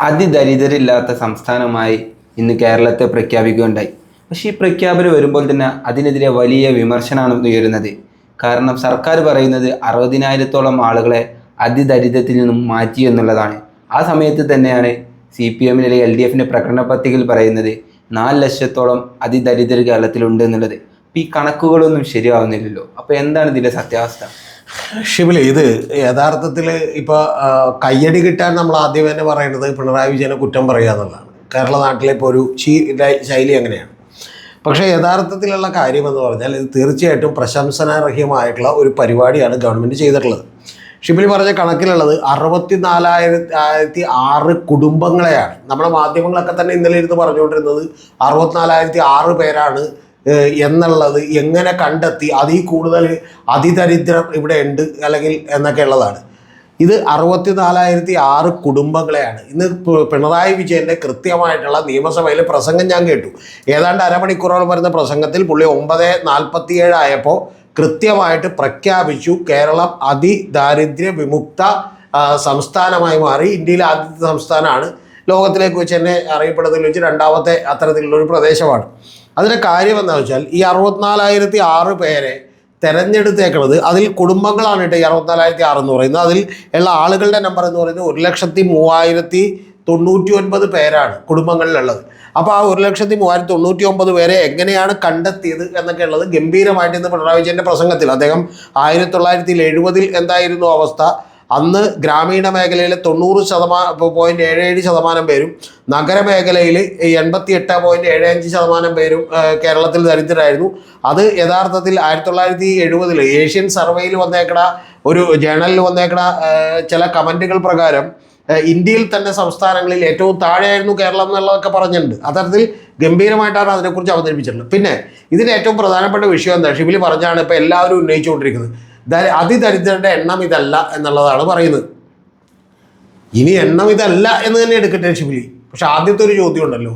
അതിദരിദ്രരില്ലാത്ത സംസ്ഥാനമായി ഇന്ന് കേരളത്തെ പ്രഖ്യാപിക്കുകയുണ്ടായി. പക്ഷേ ഈ പ്രഖ്യാപനം വരുമ്പോൾ തന്നെ അതിനെതിരെ വലിയ വിമർശനമാണ് ഉയരുന്നത് കാരണം സർക്കാർ പറയുന്നത് അറുപതിനായിരത്തോളം ആളുകളെ അതിദരിദ്രത്തിൽ നിന്നും മാറ്റി എന്നുള്ളതാണ്. ആ സമയത്ത് തന്നെയാണ് സി പി എമ്മിലെ എൽ ഡി എഫിന്റെ പ്രകടന പത്രികയിൽ പറയുന്നത് നാല് ലക്ഷത്തോളം അതിദരിദ്രർ കേരളത്തിലുണ്ട് എന്നുള്ളത്. അപ്പോൾ ഈ കണക്കുകളൊന്നും ശരിയാവുന്നില്ലല്ലോ. അപ്പോൾ എന്താണ് ഇതിന്റെ സത്യാവസ്ഥ? ഷിബിലി ഇത് യഥാർത്ഥത്തിൽ ഇപ്പോൾ കയ്യടി കിട്ടാൻ നമ്മൾ ആദ്യം തന്നെ പറയുന്നത് പിണറായി വിജയനെ കുറ്റം പറയുക എന്നുള്ളതാണ്. കേരള നാട്ടിലെ ഇപ്പോൾ ഒരു ശൈലി അങ്ങനെയാണ്. പക്ഷേ യഥാർത്ഥത്തിലുള്ള കാര്യം എന്ന് പറഞ്ഞാൽ ഇത് തീർച്ചയായിട്ടും പ്രശംസനാർഹ്യമായിട്ടുള്ള ഒരു പരിപാടിയാണ് ഗവൺമെന്റ് ചെയ്തിട്ടുള്ളത്. ഷിബിലി പറഞ്ഞ കണക്കിലുള്ളത് അറുപത്തി നാലായിരത്തി ആറ് കുടുംബങ്ങളെയാണ്. നമ്മുടെ മാധ്യമങ്ങളൊക്കെ തന്നെ ഇന്നലെ ഇരുന്ന് പറഞ്ഞുകൊണ്ടിരുന്നത് അറുപത്തിനാലായിരത്തി ആറ് പേരാണ് എന്നുള്ളത് എങ്ങനെ കണ്ടെത്തി അതിൽ കൂടുതൽ അതിദരിദ്രം ഇവിടെ ഉണ്ട് അല്ലെങ്കിൽ എന്നൊക്കെ ഉള്ളതാണ്. ഇത് അറുപത്തി നാലായിരത്തി ആറ് കുടുംബങ്ങളെയാണ്. ഇന്ന് പിണറായി വിജയന്റെ കൃത്യമായിട്ടുള്ള നിയമസഭയിലെ പ്രസംഗം ഞാൻ കേട്ടു. ഏതാണ്ട് അരമണിക്കൂറോളം വരുന്ന പ്രസംഗത്തിൽ പുള്ളി ഒമ്പത് നാൽപ്പത്തിയേഴ് ആയപ്പോൾ കൃത്യമായിട്ട് പ്രഖ്യാപിച്ചു കേരളം അതിദാരിദ്ര്യ വിമുക്ത സംസ്ഥാനമായി മാറി. ഇന്ത്യയിലെ ആദ്യത്തെ സംസ്ഥാനമാണ്. ലോകത്തിലേക്ക് വെച്ച് തന്നെ അറിയപ്പെടുന്നതിൽ വെച്ച് രണ്ടാമത്തെ അത്തരത്തിലുള്ള ഒരു പ്രദേശമാണ്. അതിന്റെ കാര്യം എന്താണെന്ന് വെച്ചാൽ ഈ അറുപത്തിനാലായിരത്തി ആറ് പേരെ തെരഞ്ഞെടുത്തേക്കുന്നത് അതിൽ കുടുംബങ്ങളാണ് കേട്ടോ ഈ അറുപത്തിനാലായിരത്തി ആറ് എന്ന് പറയുന്നത്. അതിൽ ഉള്ള ആളുകളുടെ നമ്പർ എന്ന് പറയുന്നത് ഒരു ലക്ഷത്തി മൂവായിരത്തി തൊണ്ണൂറ്റി ഒൻപത് പേരാണ് കുടുംബങ്ങളിലുള്ളത്. അപ്പോൾ ആ ഒരു ലക്ഷത്തി മൂവായിരത്തി തൊണ്ണൂറ്റി ഒമ്പത് പേരെ എങ്ങനെയാണ് കണ്ടെത്തിയത് എന്നൊക്കെ ഉള്ളത് ഗംഭീരമായിട്ട് ഇന്ന് പിണറായി വിജയന്റെ പ്രസംഗത്തിൽ. അദ്ദേഹം ആയിരത്തി തൊള്ളായിരത്തി എഴുപതിൽ എന്തായിരുന്നു അവസ്ഥ? അന്ന് ഗ്രാമീണ മേഖലയിൽ തൊണ്ണൂറ് ശതമാനം പോയിന്റ് ഏഴ് ഏഴ് ശതമാനം പേരും നഗരമേഖലയിൽ എൺപത്തി എട്ട് പോയിന്റ് ഏഴ് അഞ്ച് ശതമാനം പേരും കേരളത്തിൽ ദരിദ്രരായിരുന്നു. അത് യഥാർത്ഥത്തിൽ ആയിരത്തി തൊള്ളായിരത്തി എഴുപതിൽ ഏഷ്യൻ സർവേയിൽ വന്നേക്കണ ഒരു ജേണലിൽ വന്നേക്കണ ചില കമന്റുകൾ പ്രകാരം ഇന്ത്യയിൽ തന്നെ സംസ്ഥാനങ്ങളിൽ ഏറ്റവും താഴെയായിരുന്നു കേരളം എന്നുള്ളതൊക്കെ പറഞ്ഞിട്ടുണ്ട്. അത്തരത്തിൽ ഗംഭീരമായിട്ടാണ് അതിനെക്കുറിച്ച് അവതരിപ്പിച്ചിട്ടുള്ളത്. പിന്നെ ഇതിന് ഏറ്റവും പ്രധാനപ്പെട്ട വിഷയം എന്താ? ഷിബിലി പറഞ്ഞാണ് ഇപ്പോൾ എല്ലാവരും ഉന്നയിച്ചുകൊണ്ടിരിക്കുന്നത്. അതിദരിദ്രരുടെ എണ്ണം ഇതല്ല എന്നുള്ളതാണ് പറയുന്നത്. ഇനി എണ്ണം ഇതല്ല എന്ന് തന്നെ എടുക്കട്ടെ ഷിബിലി പക്ഷെ ആദ്യത്തെ ഒരു ചോദ്യം ഉണ്ടല്ലോ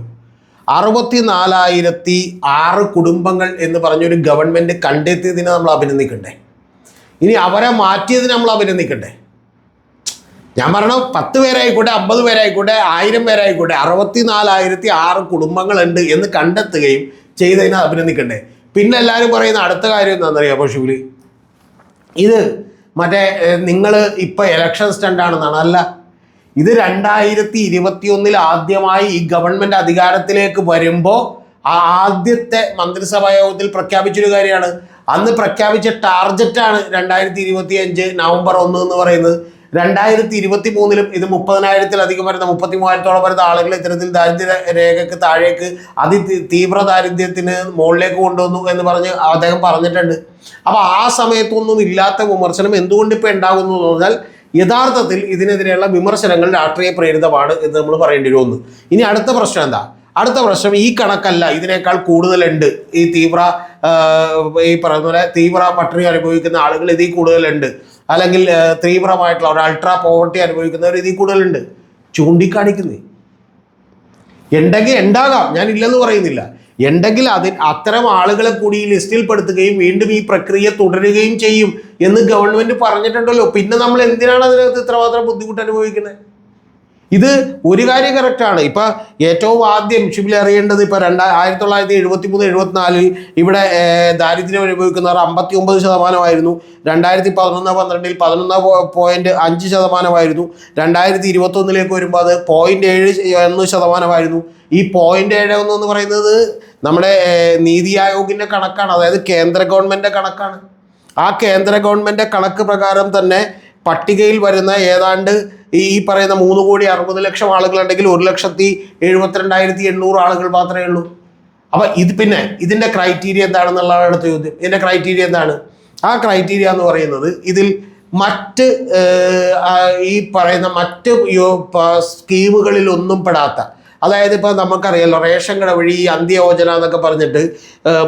അറുപത്തി നാലായിരത്തി ആറ് കുടുംബങ്ങൾ എന്ന് പറഞ്ഞൊരു ഗവൺമെന്റ് കണ്ടെത്തിയതിനെ നമ്മൾ അഭിനന്ദിക്കണ്ടേ? ഇനി അവരെ മാറ്റിയതിന് നമ്മൾ അഭിനന്ദിക്കണ്ടേ? ഞാൻ പറഞ്ഞു പത്ത് പേരായിക്കോട്ടെ അമ്പത് പേരായിക്കോട്ടെ ആയിരം പേരായിക്കോട്ടെ അറുപത്തി നാലായിരത്തി ആറ് കുടുംബങ്ങളുണ്ട് എന്ന് കണ്ടെത്തുകയും ചെയ്തതിനെ അഭിനന്ദിക്കണ്ടേ? പിന്നെ എല്ലാവരും പറയുന്ന അടുത്ത കാര്യം എന്താണെന്നറിയാം അപ്പോൾ ഇത് മറ്റേ നിങ്ങൾ ഇപ്പം ഇലക്ഷൻ സ്റ്റണ്ടാണെന്നാണ് അല്ല ഇത് രണ്ടായിരത്തി ഇരുപത്തി ഒന്നിൽ ആദ്യമായി ഈ ഗവൺമെന്റ് അധികാരത്തിലേക്ക് വരുമ്പോൾ ആ ആദ്യത്തെ മന്ത്രിസഭാ യോഗത്തിൽ പ്രഖ്യാപിച്ചൊരു കാര്യമാണ്. അന്ന് പ്രഖ്യാപിച്ച ടാർജറ്റാണ് രണ്ടായിരത്തി ഇരുപത്തി അഞ്ച് നവംബർ ഒന്ന് എന്ന് പറയുന്നത്. രണ്ടായിരത്തി ഇരുപത്തി മൂന്നിലും ഇത് മുപ്പതിനായിരത്തിലധികം വരുന്ന മുപ്പത്തി മൂവായിരത്തോളം വരുന്ന ആളുകൾ ഇത്തരത്തിൽ ദാരിദ്ര്യ രേഖക്ക് താഴേക്ക് അതി തീവ്ര ദാരിദ്ര്യത്തിന് മുകളിലേക്ക് കൊണ്ടുവന്നു എന്ന് പറഞ്ഞ് അദ്ദേഹം പറഞ്ഞിട്ടുണ്ട്. അപ്പോൾ ആ സമയത്തൊന്നും ഇല്ലാത്ത വിമർശനം എന്തുകൊണ്ട് ഇപ്പോൾ ഉണ്ടാകുന്നു എന്ന് പറഞ്ഞാൽ യഥാർത്ഥത്തിൽ ഇതിനെതിരെയുള്ള വിമർശനങ്ങൾ രാഷ്ട്രീയ പ്രേരിതമാണ് എന്ന് നമ്മൾ പറയേണ്ടി വരുമെന്ന് ഇനി അടുത്ത പ്രശ്നം എന്താ? അടുത്ത പ്രശ്നം ഈ കണക്കല്ല ഇതിനേക്കാൾ കൂടുതലുണ്ട്. ഈ തീവ്ര ഈ പറയുന്ന പോലെ തീവ്ര പട്ടിണി അനുഭവിക്കുന്ന ആളുകൾ ഇതിൽ കൂടുതലുണ്ട്. അല്ലെങ്കിൽ തീവ്രമായിട്ടുള്ള ഒരു അൾട്രാ പോവർട്ടി അനുഭവിക്കുന്നവർ ഇതിൽ കൂടുതലുണ്ട്. ചൂണ്ടിക്കാണിക്കുന്നേ. ഉണ്ടെങ്കിൽ ഉണ്ടാകാം. ഞാൻ ഇല്ലെന്ന് പറയുന്നില്ല. ഉണ്ടെങ്കിൽ അതിൽ അത്തരം ആളുകളെ കൂടി ഈ ലിസ്റ്റിൽ പെടുത്തുകയും വീണ്ടും ഈ പ്രക്രിയ തുടരുകയും ചെയ്യും എന്ന് ഗവൺമെന്റ് പറഞ്ഞിട്ടുണ്ടല്ലോ. പിന്നെ നമ്മൾ എന്തിനാണ് അതിനകത്ത് ഇത്രമാത്രം ബുദ്ധിമുട്ട് അനുഭവിക്കുന്നത്? ഇത് ഒരു കാര്യം കറക്റ്റാണ് ഇപ്പം ഏറ്റവും ആദ്യം ഷിബിൽ അറിയേണ്ടത് ഇപ്പം രണ്ടാ ആയിരത്തി തൊള്ളായിരത്തി എഴുപത്തി മൂന്ന് എഴുപത്തിനാലിൽ ഇവിടെ ദാരിദ്ര്യം അനുഭവിക്കുന്നവർ അമ്പത്തി ഒമ്പത് ശതമാനമായിരുന്നു. രണ്ടായിരത്തി പതിനൊന്ന് പന്ത്രണ്ടിൽ പതിനൊന്ന് പോയിന്റ് അഞ്ച് ശതമാനമായിരുന്നു. രണ്ടായിരത്തി ഇരുപത്തൊന്നിലേക്ക് വരുമ്പോൾ അത് പോയിന്റ് ഏഴ് ഒന്ന് ശതമാനമായിരുന്നു. ഈ പോയിന്റ് ഏഴ് ഒന്ന് എന്ന് പറയുന്നത് നമ്മുടെ നീതി ആയോഗിന്റെ കണക്കാണ്. അതായത് കേന്ദ്ര ഗവൺമെന്റിന്റെ കണക്കാണ്. ആ കേന്ദ്ര ഗവൺമെന്റിന്റെ കണക്ക് പ്രകാരം തന്നെ പട്ടികയിൽ വരുന്ന ഏതാണ്ട് ഈ പറയുന്ന മൂന്ന് കോടി അറുപത് ലക്ഷം ആളുകളുണ്ടെങ്കിൽ ഒരു ലക്ഷത്തി എഴുപത്തിരണ്ടായിരത്തി എണ്ണൂറ് ആളുകൾ മാത്രമേ ഉള്ളൂ. അപ്പം ഇത് പിന്നെ ഇതിന്റെ ക്രൈറ്റീരിയ എന്താണെന്നുള്ളതാണ് അടുത്ത ചോദ്യം. ഇതിന്റെ ക്രൈറ്റീരിയ എന്താണ്? ആ ക്രൈറ്റീരിയ എന്ന് പറയുന്നത് ഇതിൽ മറ്റ് ഈ പറയുന്ന മറ്റ് സ്കീമുകളിലൊന്നും പെടാത്ത അതായത് ഇപ്പോൾ നമുക്കറിയാലോ റേഷൻ കട വഴി അന്ത്യയോജന എന്നൊക്കെ പറഞ്ഞിട്ട്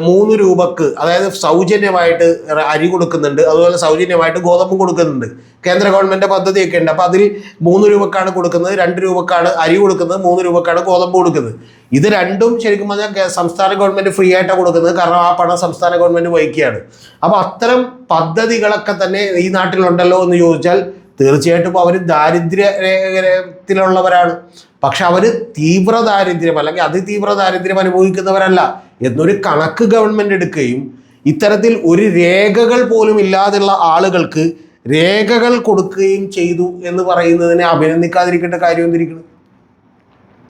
മൂന്ന് രൂപക്ക് അതായത് സൗജന്യമായിട്ട് അരി കൊടുക്കുന്നുണ്ട്. അതുപോലെ സൗജന്യമായിട്ട് ഗോതമ്പ് കൊടുക്കുന്നുണ്ട്. കേന്ദ്ര ഗവൺമെന്റ് പദ്ധതിയൊക്കെ ഉണ്ട്. അപ്പോൾ അതിൽ മൂന്ന് രൂപക്കാണ് കൊടുക്കുന്നത് രണ്ട് രൂപക്കാണ് അരി കൊടുക്കുന്നത് മൂന്ന് രൂപക്കാണ് ഗോതമ്പ് കൊടുക്കുന്നത്. ഇത് രണ്ടും ശരിക്കും പറഞ്ഞാൽ സംസ്ഥാന ഗവൺമെന്റ് ഫ്രീ ആയിട്ടാണ് കൊടുക്കുന്നത്. കാരണം ആ പണം സംസ്ഥാന ഗവൺമെന്റ് വഹിക്കുകയാണ്. അപ്പോൾ അത്തരം പദ്ധതികളൊക്കെ തന്നെ ഈ നാട്ടിലുണ്ടല്ലോ എന്ന് ചോദിച്ചാൽ തീർച്ചയായിട്ടും അവർ ദാരിദ്ര്യത്തിലുള്ളവരാണ് പക്ഷെ അവർ തീവ്ര ദാരിദ്ര്യം അല്ലെങ്കിൽ അതിതീവ്ര ദാരിദ്ര്യം അനുഭവിക്കുന്നവരല്ല എന്നൊരു കണക്ക് ഗവൺമെന്റ് എടുക്കുകയും ഇത്തരത്തിൽ ഒരു രേഖകൾ പോലും ഇല്ലാതെയുള്ള ആളുകൾക്ക് രേഖകൾ കൊടുക്കുകയും ചെയ്തു എന്ന് പറയുന്നതിനെ അഭിനന്ദിക്കാതിരിക്കേണ്ട കാര്യം എന്തിരിക്കണം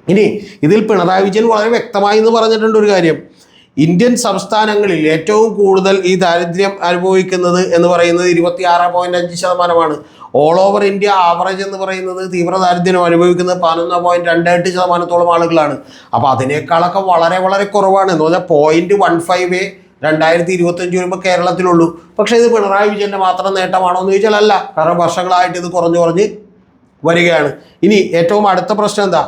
ഇനി ഇതിൽ പിണറായി വിജയൻ വളരെ വ്യക്തമായി എന്ന് പറഞ്ഞിട്ടുണ്ട് ഒരു കാര്യം. ഇന്ത്യൻ സംസ്ഥാനങ്ങളിൽ ഏറ്റവും കൂടുതൽ ഈ ദാരിദ്ര്യം അനുഭവിക്കുന്നത് എന്ന് പറയുന്നത് ഇരുപത്തി ആറ് പോയിന്റ് അഞ്ച് ശതമാനമാണ്. ഓൾ ഓവർ ഇന്ത്യ ആവറേജ് എന്ന് പറയുന്നത് തീവ്ര ദാരിദ്ര്യം അനുഭവിക്കുന്നത് പതിനൊന്ന് പോയിന്റ് രണ്ട് എട്ട് ശതമാനത്തോളം ആളുകളാണ്. അപ്പോൾ അതിനേക്കാളൊക്കെ വളരെ വളരെ കുറവാണ്. എന്ന് പറഞ്ഞാൽ പോയിന്റ് വൺ ഫൈവ് രണ്ടായിരത്തി ഇരുപത്തഞ്ച് വരുമ്പോൾ കേരളത്തിലുള്ളൂ. പക്ഷേ ഇത് പിണറായി വിജയന്റെ മാത്രം നേട്ടമാണോ എന്ന് ചോദിച്ചാൽ അല്ല കാരണം വർഷങ്ങളായിട്ട് ഇത് കുറഞ്ഞു കുറഞ്ഞ് വരികയാണ്. ഇനി ഏറ്റവും അടുത്ത പ്രശ്നം എന്താ?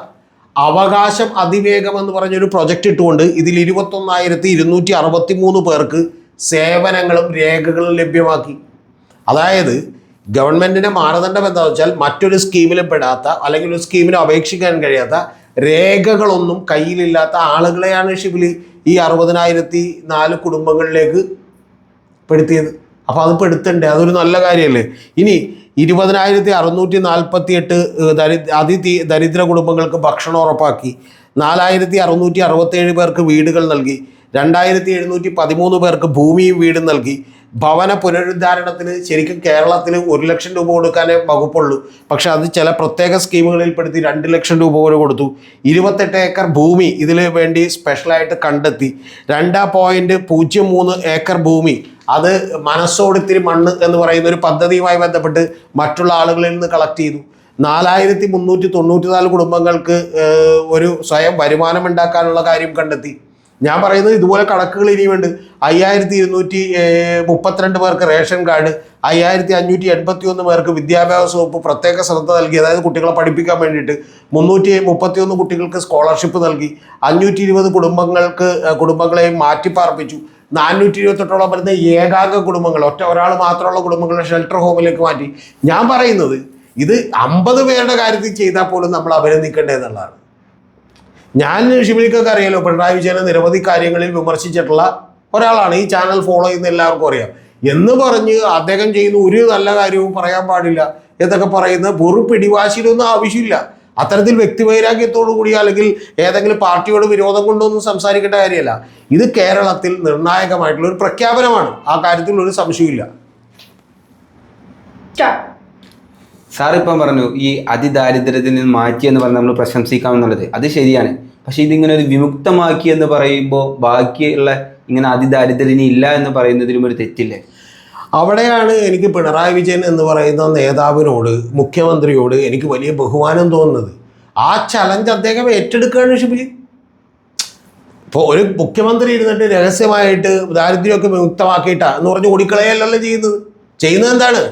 അവകാശം അതിവേഗം എന്ന് പറഞ്ഞൊരു പ്രൊജക്റ്റ് ഇട്ടുകൊണ്ട് ഇതിൽ ഇരുപത്തൊന്നായിരത്തി ഇരുന്നൂറ്റി അറുപത്തി മൂന്ന് പേർക്ക് സേവനങ്ങളും രേഖകളും ലഭ്യമാക്കി. അതായത് ഗവൺമെന്റിന്റെ മാനദണ്ഡം എന്താണെന്ന് വെച്ചാൽ മറ്റൊരു സ്കീമിലും പെടാത്ത അല്ലെങ്കിൽ ഒരു സ്കീമിന് അപേക്ഷിക്കാൻ കഴിയാത്ത രേഖകളൊന്നും കയ്യിലില്ലാത്ത ആളുകളെയാണ് ഷിബിലി ഈ അറുപതിനായിരത്തി നാല് കുടുംബങ്ങളിലേക്ക് പെടുത്തിയത്. അപ്പോൾ അത് പെടുത്തണ്ടേ? അതൊരു നല്ല കാര്യമല്ലേ ഇനി ഇരുപതിനായിരത്തി അറുന്നൂറ്റി നാൽപ്പത്തി എട്ട് ദരി അതി ദരിദ്ര കുടുംബങ്ങൾക്ക് ഭക്ഷണം ഉറപ്പാക്കി. നാലായിരത്തി അറുന്നൂറ്റി അറുപത്തേഴ് പേർക്ക് വീടുകൾ നൽകി. രണ്ടായിരത്തി എഴുന്നൂറ്റി പതിമൂന്ന് പേർക്ക് ഭൂമിയും വീടും നൽകി. ഭവന പുനരുദ്ധാരണത്തിന് ശരിക്കും കേരളത്തിൽ ഒരു ലക്ഷം രൂപ കൊടുക്കാനേ വകുപ്പുള്ളൂ. പക്ഷെ അത് ചില പ്രത്യേക സ്കീമുകളിൽ പെടുത്തി രണ്ട് ലക്ഷം രൂപ വരെ കൊടുത്തു. ഇരുപത്തെട്ട് ഏക്കർ ഭൂമി ഇതിന് വേണ്ടി സ്പെഷ്യലായിട്ട് കണ്ടെത്തി. രണ്ട് പോയിന്റ് പൂജ്യം മൂന്ന് ഏക്കർ ഭൂമി. അത് മനസ്സോടിത്തിരി മണ്ണ് എന്ന് പറയുന്ന ഒരു പദ്ധതിയുമായി ബന്ധപ്പെട്ട് മറ്റുള്ള ആളുകളിൽ നിന്ന് കളക്ട് ചെയ്തു. നാലായിരത്തി മുന്നൂറ്റി തൊണ്ണൂറ്റി നാല് കുടുംബങ്ങൾക്ക് ഒരു സ്വയം വരുമാനം ഉണ്ടാക്കാനുള്ള കാര്യം കണ്ടെത്തി. ഞാൻ പറയുന്നത് ഇതുപോലെ കണക്കുകൾ ഇനിയുമുണ്ട്. അയ്യായിരത്തി ഇരുന്നൂറ്റി മുപ്പത്തിരണ്ട് പേർക്ക് റേഷൻ കാർഡ് അയ്യായിരത്തി അഞ്ഞൂറ്റി എൺപത്തി ഒന്ന് പേർക്ക് വിദ്യാഭ്യാസ വകുപ്പ് പ്രത്യേക ശ്രദ്ധ നൽകി അതായത് കുട്ടികളെ പഠിപ്പിക്കാൻ വേണ്ടിയിട്ട് മുന്നൂറ്റി മുപ്പത്തി ഒന്ന് കുട്ടികൾക്ക് സ്കോളർഷിപ്പ് നൽകി അഞ്ഞൂറ്റി ഇരുപത് കുടുംബങ്ങൾക്ക് കുടുംബങ്ങളെയും മാറ്റിപ്പാർപ്പിച്ചു നാനൂറ്റി ഇരുപത്തെട്ടോളം വരുന്ന ഏകാംഗ കുടുംബങ്ങൾ ഒറ്റ ഒരാൾ മാത്രമുള്ള കുടുംബങ്ങളെ ഷെൽട്ടർ ഹോമിലേക്ക് മാറ്റി. ഞാൻ പറയുന്നത് ഇത് അമ്പത് പേരുടെ കാര്യത്തിൽ ചെയ്താൽ പോലും നമ്മൾ അഭിനന്ദിക്കേണ്ടതെന്നുള്ളതാണ് ഞാൻ ഷിബിലിക്കൊക്കെ അറിയാലോ പിണറായി വിജയനെ നിരവധി കാര്യങ്ങളിൽ വിമർശിച്ചിട്ടുള്ള ഒരാളാണ്. ഈ ചാനൽ ഫോളോ ചെയ്യുന്ന എല്ലാവർക്കും അറിയാം. എന്ന് പറഞ്ഞ് അദ്ദേഹം ചെയ്യുന്ന ഒരു നല്ല കാര്യവും പറയാൻ പാടില്ല എന്നൊക്കെ പറയുന്ന വെറും പിടിവാശിയിലൊന്നും ആവശ്യമില്ല. അത്തരത്തിൽ വ്യക്തിവൈരാഗ്യത്തോടു കൂടി അല്ലെങ്കിൽ ഏതെങ്കിലും പാർട്ടിയോട് വിരോധം കൊണ്ടൊന്നും സംസാരിക്കേണ്ട കാര്യമല്ല. ഇത് കേരളത്തിൽ നിർണായകമായിട്ടുള്ള ഒരു പ്രഖ്യാപനമാണ്. ആ കാര്യത്തിൽ ഒരു സംശയമില്ല സാർ ഇപ്പം പറഞ്ഞു ഈ അതിദാരിദ്ര്യത്തിൽ നിന്ന് മാറ്റി എന്ന് പറഞ്ഞ് നമ്മൾ പ്രശംസിക്കാമെന്നുള്ളത് അത് ശരിയാണ്. പക്ഷേ ഇതിങ്ങനെ ഒരു വിമുക്തമാക്കി എന്ന് പറയുമ്പോൾ ബാക്കിയുള്ള ഇങ്ങനെ അതിദാരിദ്ര്യം ഇല്ല എന്ന് പറയുന്നതിലും ഒരു തെറ്റില്ലേ. അവിടെയാണ് എനിക്ക് പിണറായി വിജയൻ എന്ന് പറയുന്ന നേതാവിനോട് മുഖ്യമന്ത്രിയോട് എനിക്ക് വലിയ ബഹുമാനം തോന്നുന്നത്. ആ ചലഞ്ച് അദ്ദേഹം ഏറ്റെടുക്കുകയാണ് ഷിബിലി. ഇപ്പോൾ ഒരു മുഖ്യമന്ത്രി ഇരുന്നിട്ട് രഹസ്യമായിട്ട് ദാരിദ്ര്യമൊക്കെ വിമുക്തമാക്കിയിട്ടാ എന്ന് പറഞ്ഞ് ഓടിക്കളയല്ലല്ലോ ചെയ്യുന്നത്. ചെയ്യുന്നത് എന്താണ്?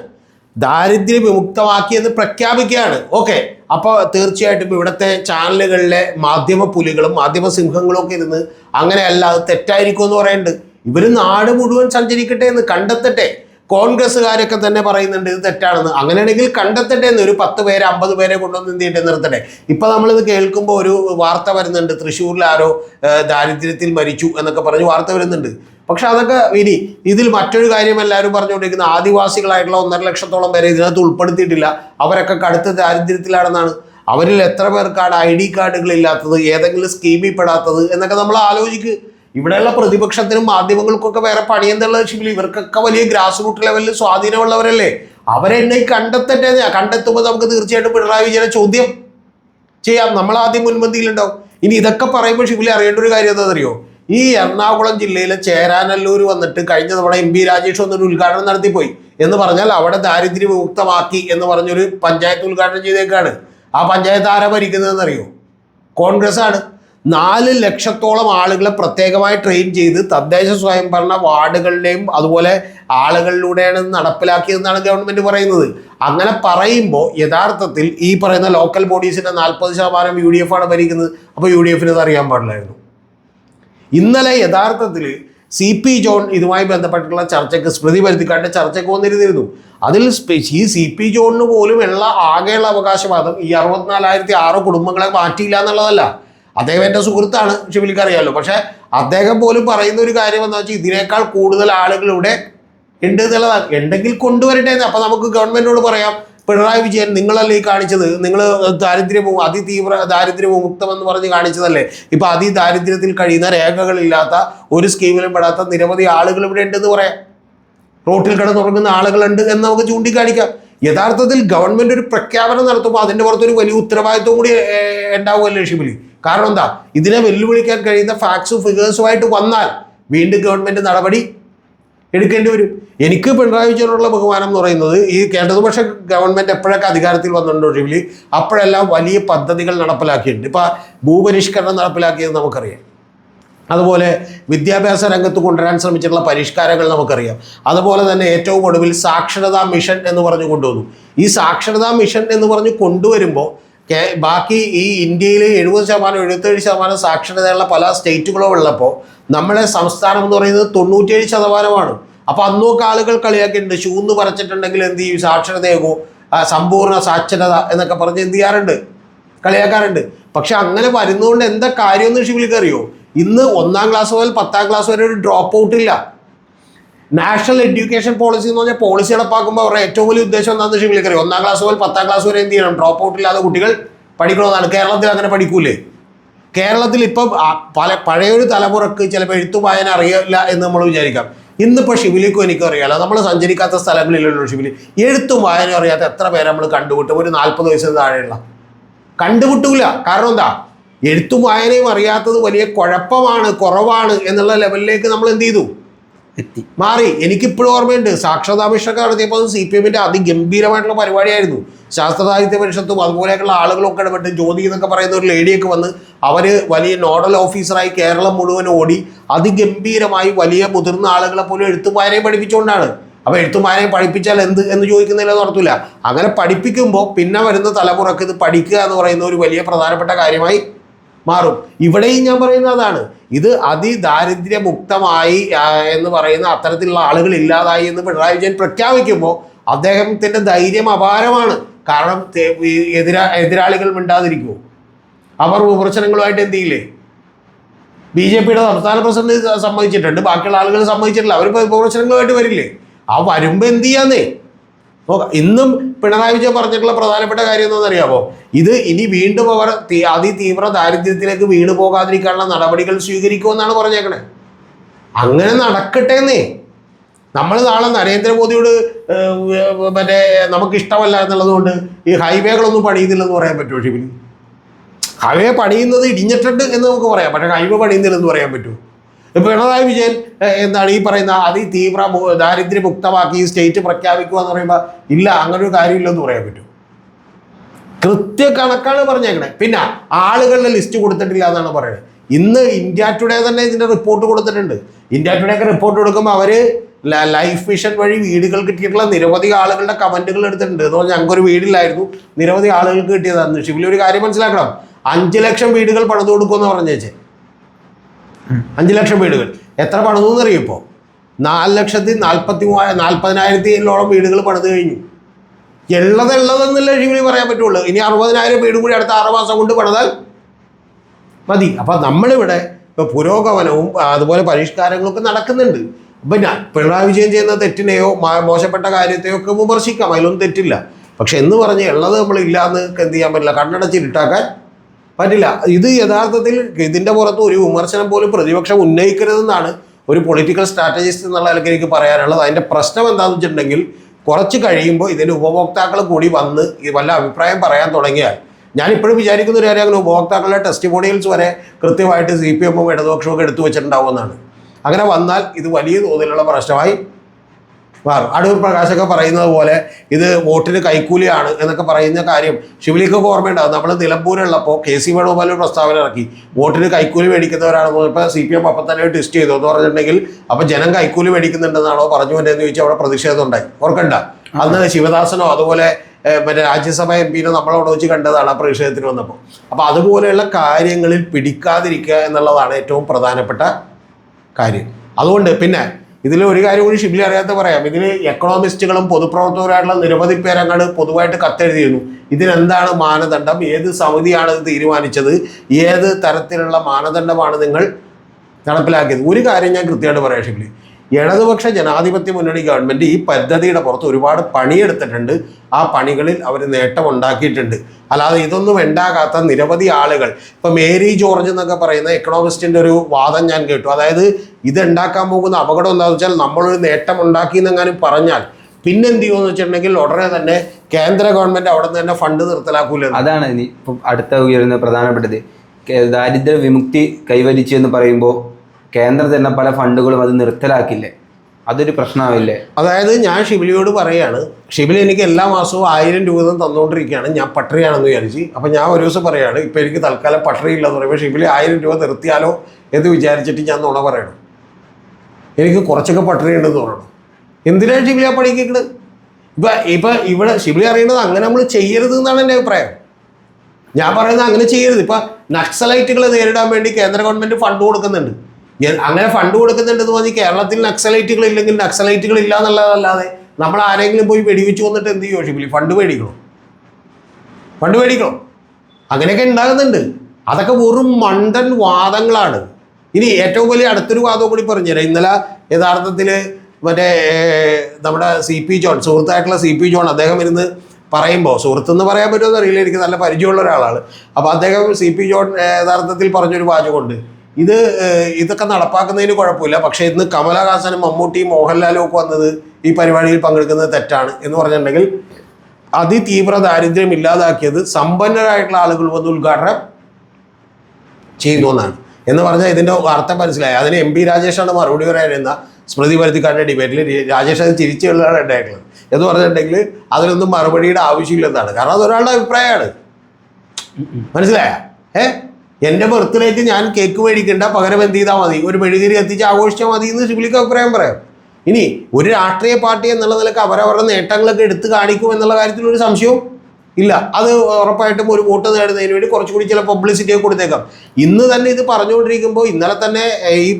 ദാരിദ്ര്യം വിമുക്തമാക്കിയെന്ന് പ്രഖ്യാപിക്കുകയാണ്. ഓക്കെ അപ്പോൾ തീർച്ചയായിട്ടും ഇവിടുത്തെ ചാനലുകളിലെ മാധ്യമ പുലികളും മാധ്യമ സിംഹങ്ങളും ഒക്കെ ഇരുന്ന് അങ്ങനെയല്ല അത് തെറ്റായിരിക്കും എന്ന് പറയുന്നുണ്ട്. ഇവർ നാട് മുഴുവൻ സഞ്ചരിക്കട്ടെ എന്ന് കണ്ടെത്തട്ടെ. കോൺഗ്രസ്സുകാരൊക്കെ തന്നെ പറയുന്നുണ്ട് ഇത് തെറ്റാണെന്ന്. അങ്ങനെയാണെങ്കിൽ കണ്ടെത്തട്ടെ എന്ന്. ഒരു പത്ത് പേരെ അമ്പത് പേരെ കൊണ്ടുവന്ന് എന്ത് ചെയ്യട്ടെ നിർത്തട്ടെ. ഇപ്പൊ നമ്മളിത് കേൾക്കുമ്പോൾ ഒരു വാർത്ത വരുന്നുണ്ട്. തൃശ്ശൂരിൽ ആരോ ദാരിദ്ര്യത്തിൽ മരിച്ചു എന്നൊക്കെ പറഞ്ഞ് വാർത്ത വരുന്നുണ്ട്. പക്ഷെ അതൊക്കെ ഇനി ഇതിൽ മറ്റൊരു കാര്യം എല്ലാവരും പറഞ്ഞുകൊണ്ടിരിക്കുന്ന ആദിവാസികളായിട്ടുള്ള ഒന്നര ലക്ഷത്തോളം പേരെ ഇതിനകത്ത് ഉൾപ്പെടുത്തിയിട്ടില്ല. അവരൊക്കെ കടുത്ത ദാരിദ്ര്യത്തിലാണെന്നാണ്. അവരിൽ എത്ര പേർക്കാണ് ഐ ഡി കാർഡുകൾ ഇല്ലാത്തത് ഏതെങ്കിലും സ്കീമിൽ പെടാത്തത് എന്നൊക്കെ നമ്മൾ ആലോചിക്ക്. ഇവിടെയുള്ള പ്രതിപക്ഷത്തിനും മാധ്യമങ്ങൾക്കൊക്കെ വേറെ പണിയെന്നുള്ള ലക്ഷ്യമില്ല. ഇവർക്കൊക്കെ വലിയ ഗ്രാസ് റൂട്ട് ലെവലിൽ സ്വാധീനമുള്ളവരല്ലേ? അവരെ എന്നെ കണ്ടെത്തട്ടെ കണ്ടെത്തുമ്പോൾ നമുക്ക് തീർച്ചയായിട്ടും പിണറായി വിജയനെ ചോദ്യം ചെയ്യാം. നമ്മൾ ആദ്യം മുൻപന്തിയിലുണ്ടാവും. ഇനി ഇതൊക്കെ പറയുമ്പോൾ ഷിബിലി അറിയേണ്ട ഒരു കാര്യം എന്താണെന്നറിയോ? ഈ എറണാകുളം ജില്ലയിലെ ചേരാനല്ലൂർ വന്നിട്ട് കഴിഞ്ഞ തവണ എം പി രാജേഷ് വന്നൊരു ഉദ്ഘാടനം നടത്തിപ്പോയി എന്ന് പറഞ്ഞാൽ അവിടെ ദാരിദ്ര്യ വിമുക്തമാക്കി എന്ന് പറഞ്ഞൊരു പഞ്ചായത്ത് ഉദ്ഘാടനം ചെയ്തേക്കാണ്. ആ പഞ്ചായത്ത് ആരാ ഭരിക്കുന്നതെന്നറിയോ? കോൺഗ്രസ് ആണ് നാല് ലക്ഷത്തോളം ആളുകളെ പ്രത്യേകമായി ട്രെയിൻ ചെയ്ത് തദ്ദേശ സ്വയംഭരണ വാർഡുകളിലെയും അതുപോലെ ആളുകളിലൂടെയാണ് നടപ്പിലാക്കിയതെന്നാണ് ഗവൺമെന്റ് പറയുന്നത്. അങ്ങനെ പറയുമ്പോൾ യഥാർത്ഥത്തിൽ ഈ പറയുന്ന ലോക്കൽ ബോഡീസിന്റെ നാൽപ്പത് ശതമാനം യു ഡി എഫ് ആണ് ഭരിക്കുന്നത്. അപ്പോൾ യു ഡി എഫിന് അത് അറിയാൻ പാടില്ലായിരുന്നു. ഇന്നലെ യഥാർത്ഥത്തിൽ സി പി ജോൺ ഇതുമായി ബന്ധപ്പെട്ടുള്ള ചർച്ചയ്ക്ക് സ്മൃതി പരുത്തിക്കാരുടെ ചർച്ചയ്ക്ക് വന്നിരുന്നിരുന്നു. അതിൽ ഈ സി പി ജോണിന് പോലും ഉള്ള ആകെയുള്ള അവകാശവാദം ഈ അറുപത്തിനാലായിരത്തി ആറ് കുടുംബങ്ങളെ മാറ്റിയില്ല എന്നുള്ളതല്ല. അദ്ദേഹം എന്റെ സുഹൃത്താണ് ഷിബിലിക്ക് അറിയാമല്ലോ പക്ഷേ അദ്ദേഹം പോലും പറയുന്ന ഒരു കാര്യം എന്താ വെച്ചാൽ ഇതിനേക്കാൾ കൂടുതൽ ആളുകൾ ഇവിടെ ഉണ്ട് എന്നുള്ളതാണ്. ഉണ്ടെങ്കിൽ കൊണ്ടുവരട്ടെ എന്ന്. അപ്പം നമുക്ക് ഗവൺമെന്റിനോട് പറയാം പിണറായി വിജയൻ നിങ്ങളല്ലേ ഈ കാണിച്ചത്? നിങ്ങൾ ദാരിദ്ര്യവും അതിതീവ്ര ദാരിദ്ര്യവും എന്ന് പറഞ്ഞ് കാണിച്ചതല്ലേ? ഇപ്പൊ അതിദാരിദ്ര്യത്തിൽ കഴിയുന്ന രേഖകളില്ലാത്ത ഒരു സ്കീമിലും പെടാത്ത നിരവധി ആളുകൾ ഇവിടെ ഉണ്ടെന്ന് പറയാം. റോട്ടിൽ കിടന്നുറങ്ങുന്ന ആളുകളുണ്ട് എന്ന് നമുക്ക് ചൂണ്ടിക്കാണിക്കാം. യഥാർത്ഥത്തിൽ ഗവൺമെന്റ് ഒരു പ്രഖ്യാപനം നടത്തുമ്പോൾ അതിന്റെ പുറത്തൊരു വലിയ ഉത്തരവാദിത്വം കൂടി ഉണ്ടാവുമല്ലോ ഷിബിലി കാരണം എന്താ? ഇതിനെ വെല്ലുവിളിക്കാൻ കഴിയുന്ന ഫാക്ട്സും ഫിഗേഴ്സുമായിട്ട് വന്നാൽ വീണ്ടും ഗവൺമെന്റ് നടപടി എടുക്കേണ്ടി വരും. എനിക്ക് പിണറായി വിജയനോടുള്ള ബഹുമാനം എന്ന് പറയുന്നത് ഈ ഇടതുപക്ഷ ഗവൺമെന്റ് എപ്പോഴൊക്കെ അധികാരത്തിൽ വന്നിട്ടുണ്ടോ ഒഴിവിൽ അപ്പോഴെല്ലാം വലിയ പദ്ധതികൾ നടപ്പിലാക്കിയിട്ടുണ്ട്. ഇപ്പം ഭൂപരിഷ്കരണം നടപ്പിലാക്കിയത് നമുക്കറിയാം. അതുപോലെ വിദ്യാഭ്യാസ രംഗത്ത് കൊണ്ടുവരാൻ ശ്രമിച്ചിട്ടുള്ള പരിഷ്കാരങ്ങൾ നമുക്കറിയാം. അതുപോലെ തന്നെ ഏറ്റവും ഒടുവിൽ സാക്ഷരതാ മിഷൻ എന്ന് പറഞ്ഞു കൊണ്ടുവന്നു. ഈ സാക്ഷരതാ മിഷൻ എന്ന് പറഞ്ഞ് കൊണ്ടുവരുമ്പോൾ ബാക്കി ഈ ഇന്ത്യയിൽ എഴുപത് ശതമാനം എഴുപത്തേഴ് ശതമാനം സാക്ഷരതയുള്ള പല സ്റ്റേറ്റുകളും ഉള്ളപ്പോൾ നമ്മളെ സംസ്ഥാനം എന്ന് പറയുന്നത് തൊണ്ണൂറ്റേഴ് ശതമാനമാണ്. അപ്പോൾ അന്നൊക്കെ ആളുകൾ കളിയാക്കിയിട്ടുണ്ട്. ഷൂന്ന് പറച്ചിട്ടുണ്ടെങ്കിൽ എന്ത് ചെയ്യും? സാക്ഷരതയാകും. സമ്പൂർണ സാക്ഷരത എന്നൊക്കെ പറഞ്ഞ് എന്ത് ചെയ്യാറുണ്ട്? കളിയാക്കാറുണ്ട്. പക്ഷെ അങ്ങനെ വരുന്നതുകൊണ്ട് എന്താ കാര്യമെന്ന് ഷിബിലിക്ക് അറിയോ? ഇന്ന് ഒന്നാം ക്ലാസ് മുതൽ പത്താം ക്ലാസ് വരെ ഒരു ഡ്രോപ്പ് ഔട്ട് ഇല്ല. നാഷണൽ എഡ്യൂക്കേഷൻ പോളിസി എന്ന് പറഞ്ഞാൽ പോളിസി നടപ്പാക്കുമ്പോൾ അവരുടെ ഏറ്റവും വലിയ ഉദ്ദേശം എന്താണെന്ന് വെച്ചാൽ അറിയോ? ഒന്നാം ക്ലാസ് മുതൽ പത്താം ക്ലാസ് വരെ എന്ത് ചെയ്യണം? ഡ്രോപ്പ് ഔട്ട് ഇല്ലാതെ കുട്ടികൾ പഠിക്കണമെന്നാണ് കേരളത്തിൽ അങ്ങനെ പഠിക്കൂലേ? കേരളത്തിൽ ഇപ്പം പല പഴയൊരു തലമുറയ്ക്ക് ചിലപ്പോൾ എഴുത്തു വായന അറിയില്ല എന്ന് നമ്മൾ വിചാരിക്കാം. ഇന്നിപ്പോൾ ഷിബിലിക്കും എനിക്കും അറിയാലോ നമ്മൾ സഞ്ചരിക്കാത്ത സ്ഥലങ്ങളിലല്ലോ ഷിബിലി എഴുത്തും വായന അറിയാത്ത എത്ര പേരെ നമ്മൾ കണ്ടുമുട്ടും? ഒരു നാൽപ്പത് വയസ്സിന് താഴെയുള്ള. കണ്ടുമുട്ടൂല. കാരണം എന്താ? എഴുത്തും വായനയും അറിയാത്തത് വലിയ കുഴപ്പമാണ് കുറവാണ് എന്നുള്ള ലെവലിലേക്ക് നമ്മൾ എന്ത് ചെയ്തു? എത്തി. മാറി. എനിക്കിപ്പോഴും ഓർമ്മയുണ്ട്. സാക്ഷരതാ മിഷനൊക്കെ നടത്തിയപ്പോൾ അത് സി പി എമ്മിന്റെ അതിഗംഭീരമായിട്ടുള്ള പരിപാടിയായിരുന്നു. ശാസ്ത്ര സാഹിത്യ പരിഷത്തും അതുപോലെയൊക്കെയുള്ള ആളുകളൊക്കെ ഇടപെട്ട് ജ്യോതി എന്നൊക്കെ പറയുന്ന ഒരു ലേഡിയൊക്കെ വന്ന് അവർ വലിയ നോഡൽ ഓഫീസറായി കേരളം മുഴുവൻ ഓടി അതിഗംഭീരമായി വലിയ മുതിർന്ന ആളുകളെ പോലും എഴുത്തും വായനയും പഠിപ്പിച്ചുകൊണ്ടാണ്. അപ്പോൾ എഴുത്തും വായനയും പഠിപ്പിച്ചാൽ എന്ത് എന്ന് ചോദിക്കുന്നതിൽ നടത്തില്ല അങ്ങനെ പഠിപ്പിക്കുമ്പോൾ പിന്നെ വരുന്ന തലമുറയ്ക്ക് ഇത് പഠിക്കുക എന്ന് പറയുന്ന ഒരു വലിയ പ്രധാനപ്പെട്ട കാര്യമായി മാറും. ഇവിടെയും ഞാൻ പറയുന്ന അതാണ്. ഇത് അതിദാരിദ്ര്യമുക്തമായി എന്ന് പറയുന്ന അത്തരത്തിലുള്ള ആളുകൾ ഇല്ലാതായി എന്ന് പിണറായി വിജയൻ പ്രഖ്യാപിക്കുമ്പോൾ അദ്ദേഹത്തിന്റെ ധൈര്യം അപാരമാണ്. കാരണം എതിരാ എതിരാളികൾ മിണ്ടാതിരിക്കുമോ അവർ വിമർശനങ്ങളുമായിട്ട് എന്ത് ചെയ്യില്ലേ? ബി ജെ പിയുടെ സംസ്ഥാന പ്രസിഡന്റ് സമ്മതിച്ചിട്ടുണ്ട്. ബാക്കിയുള്ള ആളുകൾ സമ്മതിച്ചിട്ടില്ല. അവർ വിമർശനങ്ങളുമായിട്ട് വരില്ലേ? ആ വരുമ്പോൾ എന്ത് ചെയ്യാന്നേ? നോക്കാം ഇന്നും പിണറായി വിജയൻ പറഞ്ഞിട്ടുള്ള പ്രധാനപ്പെട്ട കാര്യം എന്താണെന്ന് അറിയാമോ ഇത് ഇനി വീണ്ടും അവർ അതിതീവ്ര ദാരിദ്ര്യത്തിലേക്ക് വീണു പോകാതിരിക്കാനുള്ള നടപടികൾ സ്വീകരിക്കുമെന്നാണ് പറഞ്ഞേക്കണേ. അങ്ങനെ നടക്കട്ടെ എന്നേ നമ്മൾ നാളെ നരേന്ദ്രമോദിയോട് മറ്റേ നമുക്ക് ഇഷ്ടമല്ല എന്നുള്ളതുകൊണ്ട് ഈ ഹൈവേകളൊന്നും പണിയുന്നില്ലെന്ന് പറയാൻ പറ്റുമോ ഷിബിന്? ഹൈവേ പണിയുന്നത് ഇടിഞ്ഞിട്ടുണ്ട് എന്ന് നമുക്ക് പറയാം. പക്ഷേ ഹൈവേ പണിയുന്നില്ലെന്ന് പറയാൻ പറ്റുമോ? പിണറായി വിജയൻ എന്താണ് ഈ പറയുന്ന അതിതീവ്ര ദാരിദ്ര്യ ദാരിദ്ര്യമുക്തമാക്കി ഈ സ്റ്റേറ്റ് പ്രഖ്യാപിക്കുക എന്ന് പറയുമ്പോൾ ഇല്ല അങ്ങനെ ഒരു കാര്യമില്ലെന്ന് പറയാൻ പറ്റും. കൃത്യ കണക്കാണ് പറഞ്ഞേക്കണേ. പിന്നെ ആളുകളുടെ ലിസ്റ്റ് കൊടുത്തിട്ടില്ല എന്നാണ് പറയുന്നത്. ഇന്ന് ഇന്ത്യ ടുഡേ തന്നെ ഇതിന്റെ റിപ്പോർട്ട് കൊടുത്തിട്ടുണ്ട്. ഇന്ത്യ ടുഡേ ഒക്കെ റിപ്പോർട്ട് കൊടുക്കുമ്പോൾ അവർ ലൈഫ് മിഷൻ വഴി വീടുകൾ കിട്ടിയിട്ടുള്ള നിരവധി ആളുകളുടെ കമന്റുകൾ എടുത്തിട്ടുണ്ട്. എന്ന് പറഞ്ഞാൽ ഞങ്ങൾക്കൊരു വീടില്ലായിരുന്നു. നിരവധി ആളുകൾക്ക് കിട്ടിയതാണ്. ഷിബിലി ഒരു കാര്യം മനസ്സിലാക്കണം. അഞ്ച് ലക്ഷം വീടുകൾ പണിത് കൊടുക്കുമെന്ന് പറഞ്ഞേച്ചേ. അഞ്ച് ലക്ഷം വീടുകൾ. എത്ര പണിതു എന്നറിയോ നാല് ലക്ഷത്തി നാൽപ്പത്തി മൂവായ നാൽപ്പതിനായിരത്തിലോളം വീടുകൾ പണിത് കഴിഞ്ഞു. ഉള്ളത് ഉള്ളതെന്നല്ലേ ഷിബിലി പറയാൻ പറ്റുള്ളൂ. ഇനി അറുപതിനായിരം വീട് കൂടി അടുത്ത ആറ് മാസം കൊണ്ട് പണിതാൽ മതി. അപ്പം നമ്മളിവിടെ ഇപ്പോൾ പുരോഗമനവും അതുപോലെ പരിഷ്കാരങ്ങളൊക്കെ നടക്കുന്നുണ്ട്. പിന്നെ പിണറായി വിജയൻ ചെയ്യുന്ന തെറ്റിനെയോ മോശപ്പെട്ട കാര്യത്തെയോ ഒക്കെ വിമർശിക്കാം. അതിലൊന്നും തെറ്റില്ല. പക്ഷെ എന്ന് പറഞ്ഞ് ഉള്ളത് നമ്മൾ ഇല്ലാന്ന് എന്ത് ചെയ്യാൻ പറ്റില്ല? കണ്ണടച്ചിട്ടാക്കാൻ പറ്റില്ല. ഇത് യഥാർത്ഥത്തിൽ ഇതിന്റെ പുറത്ത് ഒരു വിമർശനം പോലും പ്രതിപക്ഷം ഉന്നയിക്കരുതെന്നാണ് ഒരു പൊളിറ്റിക്കൽ സ്ട്രാറ്റജിസ്റ്റ് എന്നുള്ള നിലയ്ക്ക് എനിക്ക് പറയാനുള്ളത്. അതിന്റെ പ്രശ്നം എന്താണെന്ന് വെച്ചിട്ടുണ്ടെങ്കിൽ കുറച്ച് കഴിയുമ്പോൾ ഇതിന് ഉപഭോക്താക്കൾ കൂടി വന്ന് വല്ല അഭിപ്രായം പറയാൻ തുടങ്ങിയാൽ ഞാൻ ഇപ്പോഴും വിചാരിക്കുന്ന ഒരു കാര്യം ഉപഭോക്താക്കളുടെ ടെസ്റ്റിമോണിയൽസ് വരെ കൃത്യമായിട്ട് സി പി എമ്മും ഇടതുപക്ഷവും ഒക്കെ എടുത്തു വെച്ചിട്ടുണ്ടാവുമെന്നാണ്. അങ്ങനെ വന്നാൽ ഇത് വലിയ തോതിലുള്ള പ്രശ്നമായി മാറും അടൂർ പ്രകാശൊക്കെ പറയുന്നത് പോലെ ഇത് വോട്ടിന് കൈക്കൂലിയാണ് എന്നൊക്കെ പറയുന്ന കാര്യം ശിവലിക്കൊക്കെ ഓർമ്മയുണ്ടാവും. നമ്മൾ നിലമ്പൂരുള്ളപ്പോൾ കെ സി വേണുഗോപാൽ ഒരു പ്രസ്താവന ഇറക്കി. വോട്ടിന് കൈക്കൂലി മേടിക്കുന്നവരാണെന്ന് ഇപ്പോൾ സി പി എം അപ്പം തന്നെ ടെസ്റ്റ് ചെയ്തു. എന്ന് പറഞ്ഞിട്ടുണ്ടെങ്കിൽ അപ്പം ജനം കൈക്കൂലി മേടിക്കുന്നുണ്ടെന്നാണോ പറഞ്ഞു എന്ന് ചോദിച്ചാൽ അവിടെ പ്രതിഷേധം ഉണ്ടായി. ഓർക്കണ്ട. അന്ന് ശിവദാസനോ അതുപോലെ മറ്റേ രാജ്യസഭ എം പിനെ നമ്മളവിടെ വെച്ച് കണ്ടതാണ് ആ പ്രതിഷേധത്തിന് വന്നപ്പോൾ അപ്പോൾ അതുപോലെയുള്ള കാര്യങ്ങളിൽ പിടിക്കാതിരിക്കുക എന്നുള്ളതാണ് ഏറ്റവും പ്രധാനപ്പെട്ട കാര്യം. അതുകൊണ്ട് പിന്നെ ഇതിൽ ഒരു കാര്യം കൂടി ഷിബിലി അറിയാത്ത പറയാം. ഇതിൽ എക്കണോമിസ്റ്റുകളും പൊതുപ്രവർത്തകരായിട്ടുള്ള നിരവധി പേരങ്ങാട് പൊതുവായിട്ട് കത്തെഴുതിയിരുന്നു. ഇതിനെന്താണ് മാനദണ്ഡം? ഏത് സമിതിയാണ് ഇത് തീരുമാനിച്ചത്? ഏത് തരത്തിലുള്ള മാനദണ്ഡമാണ് നിങ്ങൾ നടപ്പിലാക്കിയത്? ഒരു കാര്യം ഞാൻ കൃത്യമായിട്ട് പറയാം ഷിബിലി ഇടതുപക്ഷ ജനാധിപത്യ മുന്നണി ഗവൺമെന്റ് ഈ പദ്ധതിയുടെ പുറത്ത് ഒരുപാട് പണിയെടുത്തിട്ടുണ്ട്. ആ പണികളിൽ അവർ നേട്ടം ഉണ്ടാക്കിയിട്ടുണ്ട് അല്ലാതെ ഇതൊന്നും ഉണ്ടാകാത്ത നിരവധി ആളുകൾ. ഇപ്പൊ മേരി ജോർജ് എന്നൊക്കെ പറയുന്ന എക്കണോമിസ്റ്റിന്റെ ഒരു വാദം ഞാൻ കേട്ടു. അതായത് ഇത് ഉണ്ടാക്കാൻ പോകുന്ന അപകടം എന്താണെന്ന് വെച്ചാൽ നമ്മളൊരു നേട്ടം ഉണ്ടാക്കി എന്നെങ്ങാനും പറഞ്ഞാൽ പിന്നെന്ത് ചെയ്യുമെന്ന് വെച്ചിട്ടുണ്ടെങ്കിൽ ഉടനെ തന്നെ കേന്ദ്ര ഗവൺമെന്റ് അവിടെ നിന്ന് തന്നെ ഫണ്ട് നിർത്തലാക്കൂല അതാണ് ഇനി ഇപ്പം അടുത്ത ഉയരുന്ന പ്രധാനപ്പെട്ടത്. ദാരിദ്ര്യ വിമുക്തി കൈവരിച്ചു എന്ന് പറയുമ്പോൾ കേന്ദ്രം തന്നെ പല ഫണ്ടുകളും അത് നിർത്തലാക്കില്ലേ? അതൊരു പ്രശ്നമാവില്ലേ? അതായത് ഞാൻ ഷിബിലിയോട് പറയാണ് ഷിബിലി എനിക്ക് എല്ലാ മാസവും ആയിരം രൂപ തന്നുകൊണ്ടിരിക്കുകയാണ് ഞാൻ പട്ടറിയാണെന്ന് വിചാരിച്ച്. അപ്പം ഞാൻ ഒരു ദിവസം പറയാണ് ഇപ്പം എനിക്ക് തൽക്കാലം പട്ടറി ഇല്ലെന്ന് പറയുമ്പോൾ ഷിബിലി ആയിരം രൂപ നിർത്തിയാലോ എന്ന് വിചാരിച്ചിട്ട് ഞാൻ നുണ പറയണം. എനിക്ക് കുറച്ചൊക്കെ പട്ടറി ഉണ്ടെന്ന് പറയണം എന്തിനാണ് ഷിബിലി ആ പണിക്കുന്നത് ഇപ്പം ഇപ്പം ഇവിടെ ഷിബിലി അറിയേണ്ടത് അങ്ങനെ നമ്മൾ ചെയ്യരുത് എന്നാണ് എന്റെ അഭിപ്രായം. ഞാൻ പറയുന്നത് അങ്ങനെ ചെയ്യരുത്. ഇപ്പം നക്സലൈറ്റുകളെ നേരിടാൻ വേണ്ടി കേന്ദ്ര ഗവൺമെന്റ് ഫണ്ട് കൊടുക്കുന്നുണ്ട്. അങ്ങനെ ഫണ്ട് കൊടുക്കുന്നുണ്ടെന്ന് പറഞ്ഞ് കേരളത്തിൽ നക്സലൈറ്റുകൾ ഇല്ലെങ്കിൽ നക്സലൈറ്റുകൾ ഇല്ല എന്നുള്ളതല്ലാതെ നമ്മൾ ആരെങ്കിലും പോയി വെടിവെച്ച് വന്നിട്ട് എന്ത് ചെയ്യും? ഫണ്ട് മേടിക്കണോ? ഫണ്ട് മേടിക്കണോ? അങ്ങനെയൊക്കെ ഉണ്ടാകുന്നുണ്ട്. അതൊക്കെ വെറും മണ്ടൻ വാദങ്ങളാണ്. ഇനി ഏറ്റവും വലിയ അടുത്തൊരു വാദവും കൂടി പറഞ്ഞുതരാം. ഇന്നലെ യഥാർത്ഥത്തിൽ മറ്റേ നമ്മുടെ സി പി ജോൺ സുഹൃത്തായിട്ടുള്ള സി പി ജോൺ അദ്ദേഹം ഇരുന്ന് പറയുമ്പോൾ സുഹൃത്ത് എന്ന് പറയാൻ പറ്റുമെന്ന് അറിയില്ല. എനിക്ക് നല്ല പരിചയമുള്ള ഒരാളാണ്. അപ്പോൾ അദ്ദേഹം സി പി ജോൺ യഥാർത്ഥത്തിൽ പറഞ്ഞൊരു വാചകമുണ്ട്. ഇത് ഇതൊക്കെ നടപ്പാക്കുന്നതിന് കുഴപ്പമില്ല. പക്ഷേ ഇന്ന് കമലഹാസനും മമ്മൂട്ടിയും മോഹൻലാലും ഒക്കെ വന്നത് ഈ പരിപാടിയിൽ പങ്കെടുക്കുന്നത് തെറ്റാണ് എന്ന് പറഞ്ഞിട്ടുണ്ടെങ്കിൽ അതിതീവ്ര ദാരിദ്ര്യം ഇല്ലാതാക്കിയത് സമ്പന്നരായിട്ടുള്ള ആളുകൾ വന്ന് ഉദ്ഘാടനം ചെയ്യുന്നു എന്നാണ്. എന്ന് പറഞ്ഞാൽ ഇതിന്റെ അർത്ഥം മനസ്സിലായി. അതിന് എം പി രാജേഷാണ് മറുപടി പറയാനിരുന്ന സ്മൃതി പരുത്തിക്കാരുടെ ഡിബേറ്റിൽ രാജേഷ് അത് തിരിച്ചുള്ളതാണ് ഉണ്ടായിട്ടുള്ളത്. എന്ന് പറഞ്ഞിട്ടുണ്ടെങ്കിൽ അതിനൊന്നും മറുപടിയുടെ ആവശ്യമില്ലെന്നാണ്. കാരണം അതൊരാളുടെ അഭിപ്രായമാണ്. മനസ്സിലായ? ഏ? എന്റെ ബർത്ത്ഡേക്ക് ഞാൻ കേക്ക് മേടിക്കേണ്ട പകരം എന്ത് ചെയ്താൽ മതി? ഒരു മെഴുകുതിരി എത്തിച്ച് ആഘോഷിച്ചാൽ മതി എന്ന് ശിബിലിക്ക് അഭിപ്രായം പറയാം. ഇനി ഒരു രാഷ്ട്രീയ പാർട്ടി എന്നുള്ള നിലയ്ക്ക് അവരവരുടെ നേട്ടങ്ങളൊക്കെ എടുത്തു കാണിക്കും എന്നുള്ള കാര്യത്തിൽ ഒരു സംശയവും ഇല്ല. അത് ഉറപ്പായിട്ടും ഒരു വോട്ട് നേടുന്നതിന് വേണ്ടി കുറച്ചുകൂടി ചില പബ്ലിസിറ്റിയൊക്കെ കൊടുത്തേക്കാം. ഇന്ന് തന്നെ ഇത് പറഞ്ഞുകൊണ്ടിരിക്കുമ്പോൾ ഇന്നലെ തന്നെ ഈ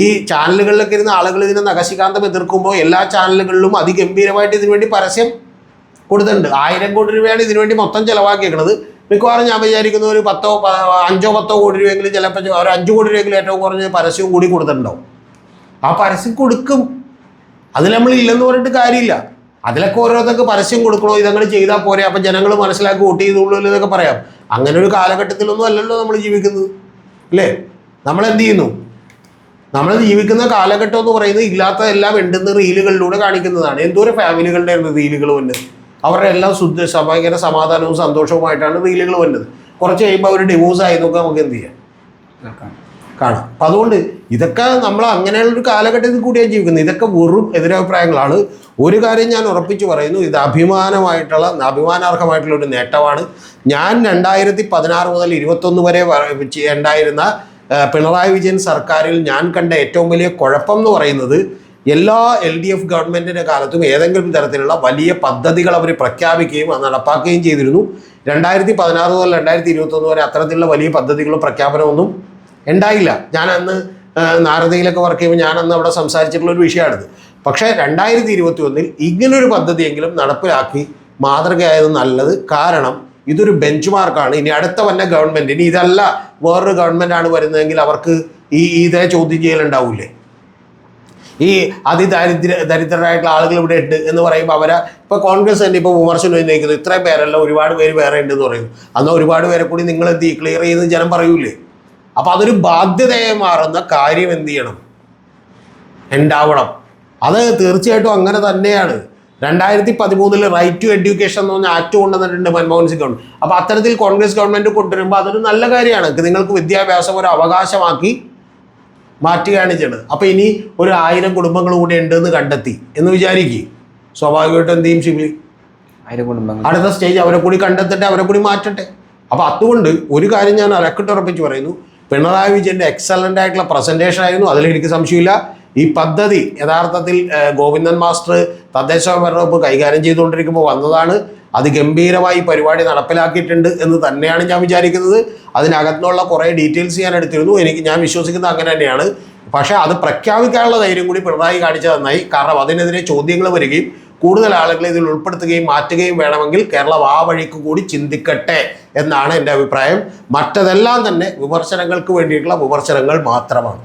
ഈ ചാനലുകളിലൊക്കെ ഇരുന്ന ആളുകൾ ഇതിനെ നഖശികാന്തം എതിർക്കുമ്പോൾ എല്ലാ ചാനലുകളിലും അതിഗംഭീരമായിട്ട് ഇതിനുവേണ്ടി പരസ്യം കൊടുത്തിട്ടുണ്ട്. ആയിരം കോടി രൂപയാണ് ഇതിനുവേണ്ടി മൊത്തം ചിലവാക്കിയേക്കുന്നത് മിക്കവാറും ഞാൻ വിചാരിക്കുന്ന ഒരു പത്തോ അഞ്ചോ പത്തോ കോടി രൂപയെങ്കിലും ചിലപ്പോൾ ഒരു അഞ്ച് കോടി രൂപയെങ്കിലും ഏറ്റവും കുറഞ്ഞ പരസ്യവും കൂടി കൊടുത്തിട്ടുണ്ടാവും. ആ പരസ്യം കൊടുക്കും. അതിൽ നമ്മൾ ഇല്ലെന്ന് പറഞ്ഞിട്ട് കാര്യമില്ല. അതിലൊക്കെ ഓരോരുത്തർക്ക് പരസ്യം കൊടുക്കണോ ഇതങ്ങനെ ചെയ്താൽ പോരെ അപ്പം ജനങ്ങൾ മനസ്സിലാക്കി വോട്ട് ചെയ്തോളൂ എന്നൊക്കെ പറയാം. അങ്ങനെ ഒരു കാലഘട്ടത്തിലൊന്നും അല്ലല്ലോ നമ്മൾ ജീവിക്കുന്നത്. അല്ലേ? നമ്മൾ എന്ത് ചെയ്യുന്നു? നമ്മൾ ജീവിക്കുന്ന കാലഘട്ടം എന്ന് പറയുന്നത് ഇല്ലാത്തതെല്ലാം ഉണ്ടെന്ന് റീലുകളിലൂടെ കാണിക്കുന്നതാണ്. എന്തോരം ഫാമിലികളുടെ റീലുകൾ വന്നത് അവരുടെ എല്ലാം ശുദ്ധ ഭയങ്കര സമാധാനവും സന്തോഷവുമായിട്ടാണ് റീലുകൾ വന്നത് കുറച്ച് കഴിയുമ്പോൾ അവർ ഡിവോഴ്സ് ആയി നോക്കാൻ നമുക്ക് എന്ത് ചെയ്യാം? കാണാം. അപ്പം അതുകൊണ്ട് ഇതൊക്കെ നമ്മൾ അങ്ങനെയുള്ളൊരു കാലഘട്ടത്തിൽ കൂടിയാണ് ജീവിക്കുന്നത്. ഇതൊക്കെ വെറും എതിരഭിപ്രായങ്ങളാണ്. ഒരു കാര്യം ഞാൻ ഉറപ്പിച്ചു പറയുന്നു. ഇത് അഭിമാനമായിട്ടുള്ള അഭിമാനാർഹമായിട്ടുള്ള ഒരു നേട്ടമാണ്. ഞാൻ രണ്ടായിരത്തി പതിനാറ് മുതൽ ഇരുപത്തൊന്ന് വരെ ഉണ്ടായിരുന്ന പിണറായി വിജയൻ സർക്കാരിൽ ഞാൻ കണ്ട ഏറ്റവും വലിയ കുഴപ്പം എന്ന് പറയുന്നത് എല്ലാ എൽ ഡി എഫ് ഗവൺമെന്റിന്റെ കാലത്തും ഏതെങ്കിലും തരത്തിലുള്ള വലിയ പദ്ധതികൾ അവർ പ്രഖ്യാപിക്കുകയും അത് നടപ്പാക്കുകയും ചെയ്തിരുന്നു. രണ്ടായിരത്തി പതിനാറ് മുതൽ രണ്ടായിരത്തി ഇരുപത്തൊന്ന് വരെ അത്തരത്തിലുള്ള വലിയ പദ്ധതികളും പ്രഖ്യാപനമൊന്നും ഉണ്ടായില്ല. ഞാൻ അന്ന് നാരദയിലൊക്കെ വർക്ക് ചെയ്യുമ്പോൾ ഞാൻ അന്ന് അവിടെ സംസാരിച്ചിട്ടുള്ള ഒരു വിഷയമാണിത്. പക്ഷേ രണ്ടായിരത്തി ഇരുപത്തി ഒന്നിൽ ഇങ്ങനൊരു പദ്ധതിയെങ്കിലും നടപ്പിലാക്കി മാതൃകയായത് നല്ലത്. കാരണം ഇതൊരു ബെഞ്ച് മാർക്കാണ് ഇനി അടുത്ത വന്ന ഗവൺമെന്റ് ഇനി ഇതല്ല വേറൊരു ഗവൺമെന്റ് ആണ് വരുന്നതെങ്കിൽ അവർക്ക് ഈ ഇതേ ചോദ്യം ചെയ്യലുണ്ടാവില്ലേ ഈ അതിദാരിദ്ര്യ ദരിദ്രരായിട്ടുള്ള ആളുകൾ ഇവിടെ ഉണ്ട് എന്ന് പറയുമ്പോൾ അവരെ ഇപ്പോൾ കോൺഗ്രസ് തന്നെ ഇപ്പോൾ വിമർശനം ഉന്നയിക്കുന്നു ഇത്രയും പേരല്ല ഒരുപാട് പേര് വേറെ ഉണ്ടെന്ന് പറയുന്നു അന്ന് ഒരുപാട് പേരെ കൂടി നിങ്ങൾ എന്ത് ക്ലിയർ ചെയ്യുന്ന ജനം പറയൂലേ? അപ്പോൾ അതൊരു ബാധ്യതയായി മാറുന്ന കാര്യം എന്ത് ചെയ്യണം? ഉണ്ടാവണം. അത് തീർച്ചയായിട്ടും അങ്ങനെ തന്നെയാണ്. രണ്ടായിരത്തി പതിമൂന്നിൽ റൈറ്റ് ടു എഡ്യൂക്കേഷൻ എന്ന് പറഞ്ഞ ആക്ട് കൊണ്ടുവന്നിട്ടുണ്ട് മൻമോഹൻ സിംഗ് ഗവൺമെന്റ് അപ്പോൾ അത്തരത്തിൽ കോൺഗ്രസ് ഗവൺമെന്റ് കൊണ്ടുവരുമ്പോൾ അതൊരു നല്ല കാര്യമാണ്. നിങ്ങൾക്ക് വിദ്യാഭ്യാസം ഒരു അവകാശമാക്കി മാറ്റുകയാണ് ചെയ്യണത് അപ്പോൾ ഇനി ഒരു ആയിരം കുടുംബങ്ങൾ കൂടി ഉണ്ടെന്ന് കണ്ടെത്തി എന്ന് വിചാരിക്കുക സ്വാഭാവികമായിട്ടും എന്ത് ചെയ്യും ഷിബിലി ആയിരം കുടുംബങ്ങൾ. അടുത്ത സ്റ്റേജ് അവരെ കൂടി കണ്ടെത്തട്ടെ അവരെ കൂടി മാറ്റട്ടെ. അപ്പോൾ അതുകൊണ്ട് ഒരു കാര്യം ഞാൻ അലക്കിട്ടുറപ്പിച്ച് പറയുന്നു. പിണറായി വിജയന്റെ എക്സലന്റ് ആയിട്ടുള്ള പ്രസന്റേഷൻ ആയിരുന്നു. അതിൽ എനിക്ക് സംശയമില്ല. ഈ പദ്ധതി യഥാർത്ഥത്തിൽ ഗോവിന്ദൻ മാസ്റ്റർ തദ്ദേശ ഭരണ വകുപ്പ് കൈകാര്യം ചെയ്തുകൊണ്ടിരിക്കുമ്പോൾ വന്നതാണ്. അത് ഗംഭീരമായി പരിപാടി നടപ്പിലാക്കിയിട്ടുണ്ട് എന്ന് തന്നെയാണ് ഞാൻ വിചാരിക്കുന്നത്. അതിനകത്തുനിന്നുള്ള കുറേ ഡീറ്റെയിൽസ് ഞാൻ എടുത്തിരുന്നു. എനിക്ക് ഞാൻ വിശ്വസിക്കുന്നത് അങ്ങനെ തന്നെയാണ്. പക്ഷേ അത് പ്രഖ്യാപിക്കാനുള്ള ധൈര്യം കൂടി പിണറായി കാണിച്ചത് നന്നായി. കാരണം അതിനെതിരെ ചോദ്യങ്ങൾ വരികയും കൂടുതൽ ആളുകളെ ഇതിൽ ഉൾപ്പെടുത്തുകയും മാറ്റുകയും വേണമെങ്കിൽ കേരളം ആ വഴിക്ക് കൂടി ചിന്തിക്കട്ടെ എന്നാണ് എന്റെ അഭിപ്രായം. മറ്റതെല്ലാം തന്നെ വിമർശനങ്ങൾക്ക് വേണ്ടിയിട്ടുള്ള വിമർശനങ്ങൾ മാത്രമാണ്.